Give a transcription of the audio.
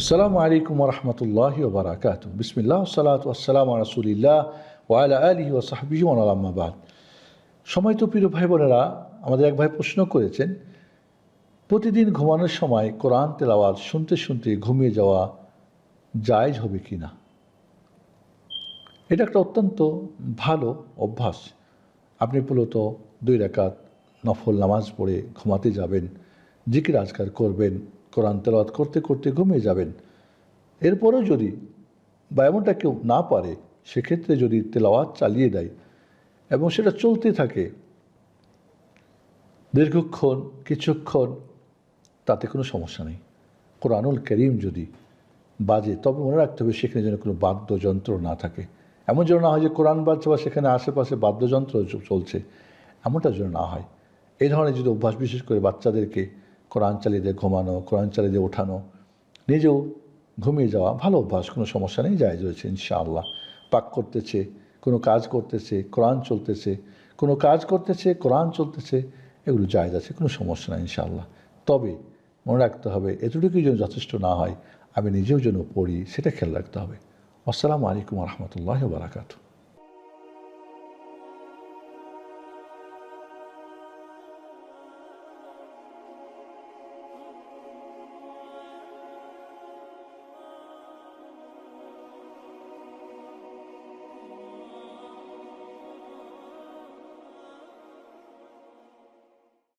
আসসালামু আলাইকুম রহমতুল্লাহ বারাকাত বিসমিল্লাহ সালাত আসসালাম রসুলিল্লাহ ওয়ালা আলহি ও সাহাবিহি আলামাবাদ সময় তো প্রিয় ভাই বোনেরা আমাদের এক ভাই প্রশ্ন করেছেন, প্রতিদিন ঘুমানোর সময় কোরআন তেলাওয়াত শুনতে শুনতে ঘুমিয়ে যাওয়া জায়জ হবে কি না? এটা একটা অত্যন্ত ভালো অভ্যাস। আপনি মূলত দুই রাকাত নফল নামাজ পড়ে ঘুমাতে যাবেন, জিকির আজকার করবেন কোরআন তেলাওয়াত করতে করতে ঘুমিয়ে যাবেন। এরপরেও যদি বা এমনটা কেউ না পারে, সেক্ষেত্রে যদি তেলাওয়াত চালিয়ে দেয় এবং সেটা চলতে থাকে, দীর্ঘক্ষণ, কিছুক্ষণ, তাতে কোনো সমস্যা নেই। কোরআনুল করিম যদি বাজে, তবে মনে রাখতে হবে সেখানে যেন কোনো বাদ্যযন্ত্র না থাকে। এমন যেন না হয় যে কোরআন বাজছে বা সেখানে আশেপাশে বাদ্যযন্ত্র চলছে, এমনটা যেন না হয়। এই ধরনের যদি অভ্যাস বিশেষ করে বাচ্চাদেরকে কোরআন চালিয়ে ঘুমানো, কোরআন চালিয়ে ওঠানো নিজেও ঘুমিয়ে যাওয়া, ভালো অভ্যাস, কোনো সমস্যা নেই, জায়জ রয়েছে ইনশাআল্লাহ। পাক করতেছে, কোনো কাজ করতেছে, কোরআন চলতেছে, কোনো কাজ করতেছে, কোরআন চলতেছে, এগুলো জায়জ আছে, কোনো সমস্যা নেই, ইনশাআল্লাহ। তবে মনে রাখতে হবে, এতটুকুই যেন যথেষ্ট না হয়, আমি নিজেও যেন পড়ি, সেটা খেয়াল রাখতে হবে। আসসালামু আলাইকুম রহমতুল্লাহ বারাকাতু